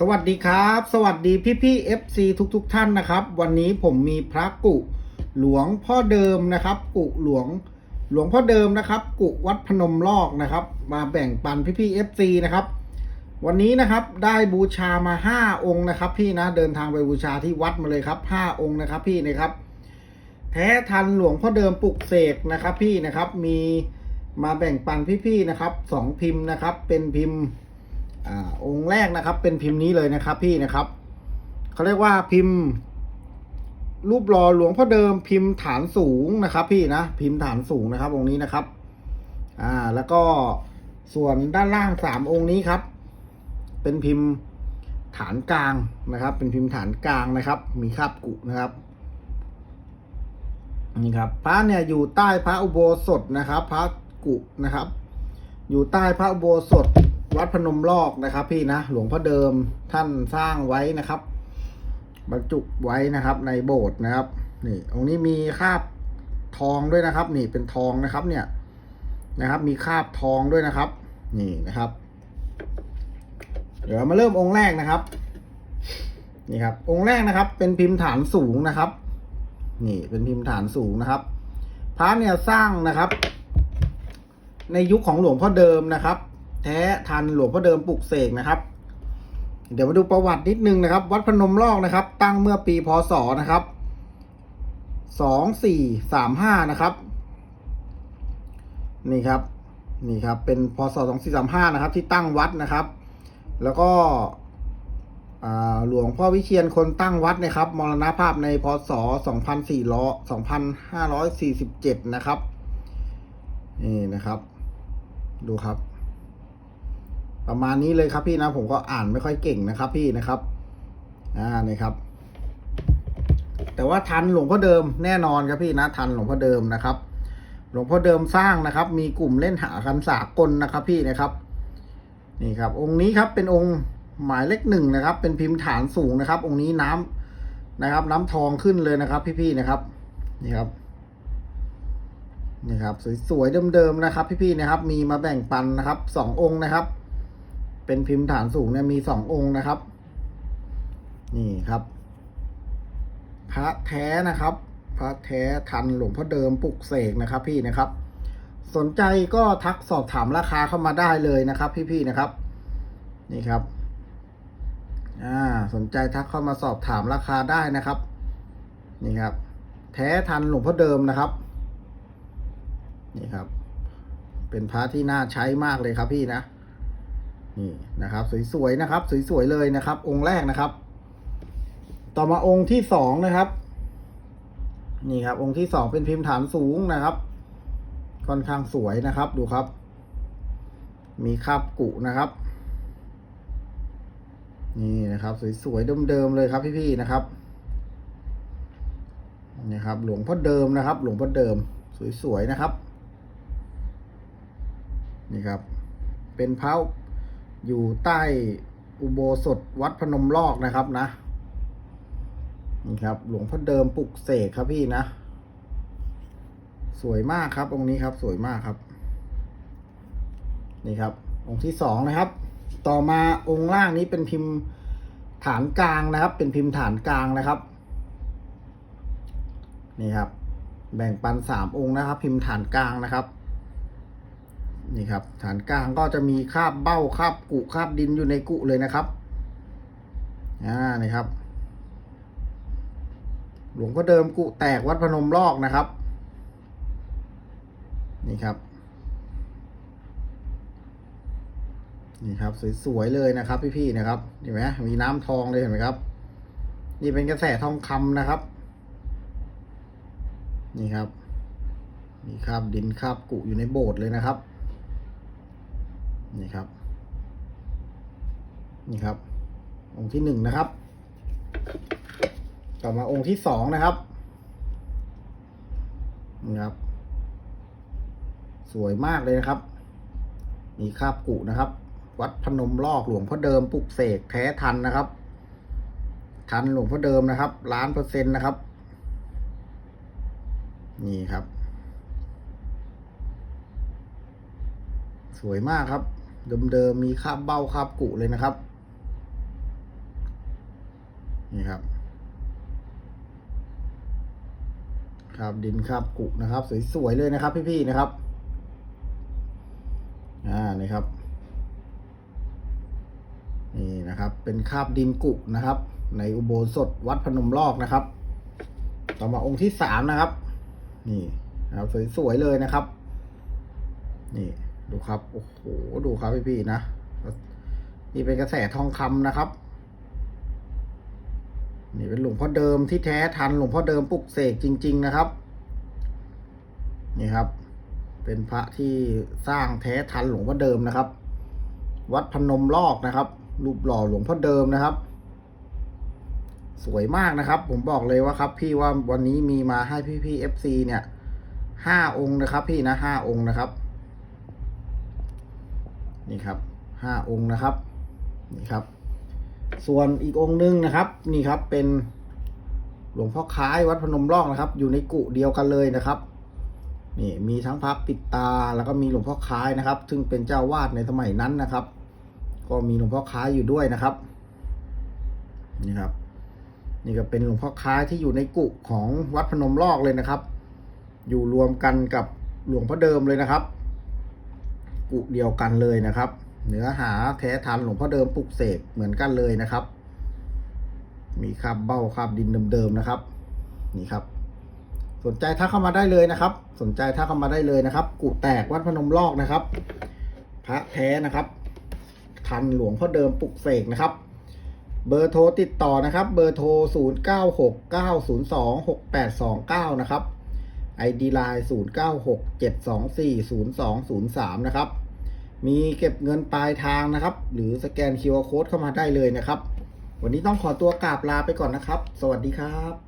สวัสดีครับ สวัสดีพี่พี่ FC ทุกทุกๆท่านนะครับ วันนี้ผมมีพระกุหลวงพ่อเดิมนะครับ กุหลวงหลวงพ่อเดิมนะครับ กุวัดพนมลอกนะครับ มาแบ่งปันพี่พี่ FC นะครับ วันนี้นะครับได้บูชามาห้าองค์นะครับ พี่นะเดินทางไปบูชาที่วัดมาเลยครับห้าองค์นะครับ พี่นะครับ แท้ทันหลวงพ่อเดิมปลุกเสกนะครับ พี่นะครับมีมาแบ่งปันพี่ๆนะครับสองพิมพ์นะครับ เป็นพิมพ์ อ่าองค์แรกนะครับ เป็นพิมพ์นี้เลยนะครับ พี่นะครับเขาเรียกว่าพิมพ์ รูปหล่อหลวงพ่อเดิมพิมพ์ฐานสูงนะครับ พี่นะพิมพ์ฐานสูงนะครับ องค์นี้นะครับ อ่า แล้วก็ส่วนด้านล่างสามองค์นี้ครับ เป็นพิมพ์ฐานกลางนะครับ เป็นพิมพ์ฐานกลางนะครับ มีคาบกุนะครับนี่ครับพระเนี่ยอยู่ใต้พระอุโบสถนะครับ พระกุนะครับ อยู่ใต้พระอุโบสถ วัดพนมลอกนะครับ พี่นะหลวงพ่อเดิมท่านสร้างไว้นะครับ บรรจุไว้นะครับในโบสถ์นะครับ นี่องค์นี้มีคาบทองด้วยนะครับ นี่เป็นทองนะครับ เนี่ยนะครับ มีคาบทองด้วยนะครับ นี่นะครับ เดี๋ยวมาเริ่มองค์แรกนะครับ นี่ครับ องค์แรกนะครับ เป็นพิมพ์ฐานสูงนะครับ นี่เป็นพิมพ์ฐานสูงนะครับพระเนี่ยสร้างนะครับ ในยุคของหลวงพ่อเดิมนะครับ แท้ทันหลวงพ่อเดิมปลุกเสกนะครับ เดี๋ยวมาดูประวัตินิดนึงนะครับ วัดพนมลอกนะครับ ตั้งเมื่อปีพศนะครับสองสี่สามห้านะครับ นี่ครับนี่ครับ เป็นพศสองสี่สามห้านะครับ ที่ตั้งวัดนะครับ แล้วก็หลวงพ่อวิเชียนคนตั้งวัดนะครับ มรณภาพในพศสองพันสี่ร้อยสองพันห้าร้อยสี่สิบเจ็ดนะครับ นี่นะครับ ดูครับ ประมาณนี้เลยครับพี่นะผมก็อ่านไม่ค่อยเก่งนะครับ พี่นะครับ อ่านี่ครับ แต่ว่าทันหลวงพ่อเดิมแน่นอนครับพี่นะ ทันหลวงพ่อเดิมนะครับ หลวงพ่อเดิมสร้างนะครับ มีกลุ่มเล่นหาคันสากลนะครับ พี่นะครับ นี่ครับ องค์นี้ครับเป็นองค์หมายเลขหนึ่งนะครับ เป็นพิมพ์ฐานสูงนะครับ องค์นี้น้ำนะครับ น้ำทองขึ้นเลยนะครับ พี่ๆนะครับ นี่ครับนี่ครับสวยๆเดิมๆนะครับ พี่ๆนะครับ มีมาแบ่งปันนะครับสององค์นะครับ เป็นพิมพ์ฐานสูงเนี่ยมีสององค์นะครับ นี่ครับ พระแท้นะครับ พระแท้ทันหลวงพ่อเดิมปลุกเสกนะครับ พี่นะครับ สนใจก็ทักสอบถามราคาเข้ามาได้เลยนะครับ พี่ๆนะครับ นี่ครับ อ่า สนใจทักเข้ามาสอบถามราคาได้นะครับ นี่ครับ แท้ทันหลวงพ่อเดิมนะครับ นี่ครับ เป็นพระที่น่าใช้มากเลยครับพี่นะ นี่นะครับ สวยๆนะครับ สวยๆเลยนะครับ องค์แรกนะครับ ต่อมาองค์ที่สองนะครับ นี่ครับ องค์ที่สองเป็นพิมพ์ฐานสูงนะครับ ค่อนข้างสวยนะครับดูครับ มีคาบกุนะครับ นี่นะครับ สวยๆเดิมๆเลยครับ พี่ๆนะครับนี่ครับ หลวงพ่อเดิมนะครับ หลวงพ่อเดิม สวยๆนะครับ นี่ครับ เป็นพระ อยู่ใต้อุโบสถวัดพนมลอกนะครับนะนี่ครับ หลวงพ่อเดิมปลุกเสกครับพี่นะ สวยมากครับองค์นี้ครับ สวยมากครับ นี่ครับ องค์ที่สองนะครับ ต่อมาองค์ล่างนี้เป็นพิมพ์ฐานกลางนะครับ เป็นพิมพ์ฐานกลางนะครับ นี่ครับ แบ่งปันสามองค์นะครับ พิมพ์ฐานกลางนะครับ นี่ครับ ฐานกลางก็จะมีคาบเบ้าคาบกุคาบดินอยู่ในกุเลยนะครับอ่านี่ครับ หลวงพ่อเดิมกุแตกวัดพนมลอกนะครับ นี่ครับ นี่ครับสวยๆเลยนะครับพี่ๆนะครับเห็นไหมมีน้ำทองเลยเห็นไหมครับ นี่เป็นกระแสทองคำนะครับ นี่ครับ มีคราบดินคราบกุอยู่ในโบสถ์เลยนะครับ นี่ครับ นี่ครับ องค์ที่หนึ่งนะครับ ต่อมาองค์ที่สองนะครับนี่ครับ สวยมากเลยนะครับ มีคาบกุนะครับ วัดพนมลอกหลวงพ่อเดิมปลุกเสกแท้ทันนะครับ ทันหลวงพ่อเดิมนะครับล้านเปอร์เซ็นต์นะครับ นี่ครับ สวยมากครับ เดิมๆมีคาบเบ้าคาบกุเลยนะครับ นี่ครับครับดินครับกุนะครับ สวยๆเลยนะครับ พี่ๆนะครับ อ่านี่ครับ นี่นะครับ เป็นคาบดินกุนะครับ ในอุโบสถวัดพนมลอกนะครับ ต่อมาองค์ที่สามนะครับ นี่นะครับ สวยๆเลยนะครับ นี่ ดูครับ โอ้โห ดูครับพี่ๆนะ นี่เป็นกระแสทองคำนะครับ นี่เป็นหลวงพ่อเดิมที่แท้ทันหลวงพ่อเดิมปลุกเสกจริง ๆ นะครับ นี่ครับ เป็นพระที่สร้างแท้ทันหลวงพ่อเดิมนะครับ วัดพนมลอกนะครับ รูปหล่อหลวงพ่อเดิมนะครับ สวยมากนะครับ ผมบอกเลยว่าครับ พี่ว่าวันนี้มีมาให้พี่พี่เอฟซีเนี่ยห้าองค์นะครับ พี่นะห้าองค์นะครับ นี่ครับห้าองค์นะครับนี่ครับ ส่วนอีกองค์หนึงนะครับ นี่ครับเป็นหลวงพ่อคล้ายวัดพนมลอกนะครับ อยู่ในกุเดียวกันเลยนะครับนี่มีทั้งพระปิดตาแล้วก็มีหลวงพ่อคล้ายนะครับ ซึ่งเป็นเจ้าวาดในสมัยนั้นนะครับ ก็มีหลวงพ่อคล้ายอยู่ด้วยนะครับนี่ครับ นี่ก็เป็นหลวงพ่อคล้ายที่อยู่ในกุของวัดพนมลอกเลยนะครับ อยู่รวมกันกับหลวงพ่อเดิมเลยนะครับ กุเดียวกันเลยนะครับ เนื้อหาแท้ทันหลวงพ่อเดิมปลุกเสกเหมือนกันเลยนะครับ มีคราบเบ้าคราบดินเดิมๆนะครับ นี่ครับ สนใจทักเข้ามาได้เลยนะครับ สนใจทักเข้ามาได้เลยนะครับกุแตกวัดพนมลอกนะครับ พระแท้นะครับ ทันหลวงพ่อเดิมปลุกเสกนะครับเบอร์โทรติดต่อนะครับ เบอร์โทร 0 9 6 9 0 2 6 8 2 9 นะครับ ID Line 0 9 6 7 2 4 0 2 0 3 นะครับ มีเก็บเงินปลายทางนะครับ หรือสแกน QR Code เข้ามาได้เลยนะครับ วันนี้ต้องขอตัวกราบลาไปก่อนนะครับ สวัสดีครับ